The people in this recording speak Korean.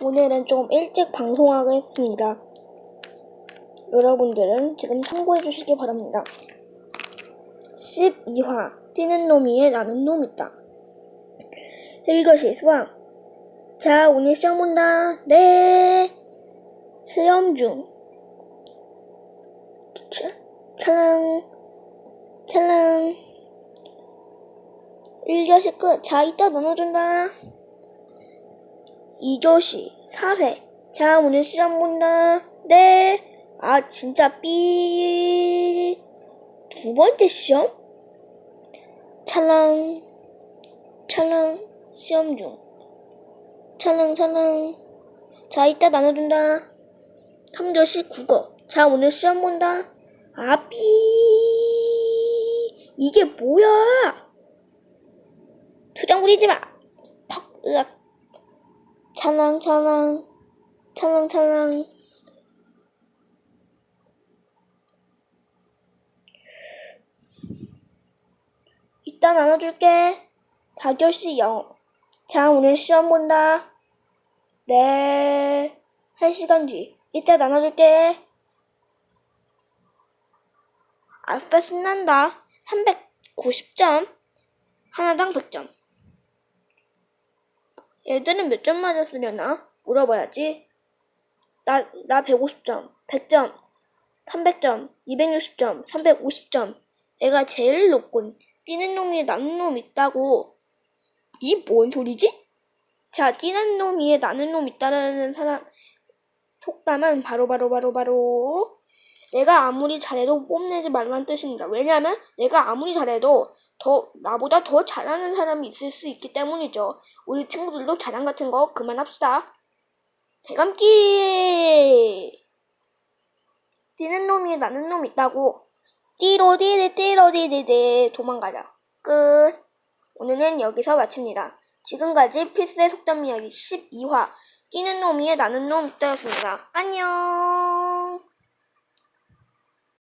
오늘은 좀 일찍 방송하겠습니다. 여러분들은 지금 참고해 주시기 바랍니다. 12화 뛰는 놈이에 나는 놈 있다. 읽으시 수학. 자, 오늘 시험 본다. 네. 시험 중. 차, 찰랑. 찰랑. 1교시 끝. 자, 이따 나눠준다. 2교시 4회. 자, 오늘 시험 본다. 네. 아, 진짜 삐. 두 번째 시험? 찰랑. 찰랑. 시험 중. 찰랑, 찰랑. 자, 이따 나눠준다. 3교시 국어. 자, 오늘 시험 본다. 아, 삐. 이게 뭐야? 투정 부리지 마. 퍽, 으악. 찰랑 찰랑 찰랑 찰랑 이따 나눠줄게. 다교시 영어 자 오늘 시험 본다. 네. 1시간 뒤. 이따 나눠줄게. 아싸 신난다. 390점. 하나당 100점 얘들은 몇 점 맞았으려나? 물어봐야지. 나, 나 150점, 100점, 300점, 260점, 350점. 내가 제일 높군. 뛰는 놈이 나는 놈 있다고. 이 뭔 소리지? 자, 뛰는 놈 위에 나는 놈 있다라는 사람, 속담은 바로, 바로, 바로, 바로. 내가 아무리 잘해도 뽐내지 말라는 뜻입니다. 왜냐하면 내가 아무리 잘해도 더 나보다 더 잘하는 사람이 있을 수 있기 때문이죠. 우리 친구들도 자랑 같은 거 그만합시다. 대감기 뛰는 놈이 나는 놈 있다고 띠로디디 띠로디디디 도망가자. 끝. 오늘은 여기서 마칩니다. 지금까지 필수의 속담 이야기 12화 뛰는 놈이에 나는 놈 있다였습니다. 안녕.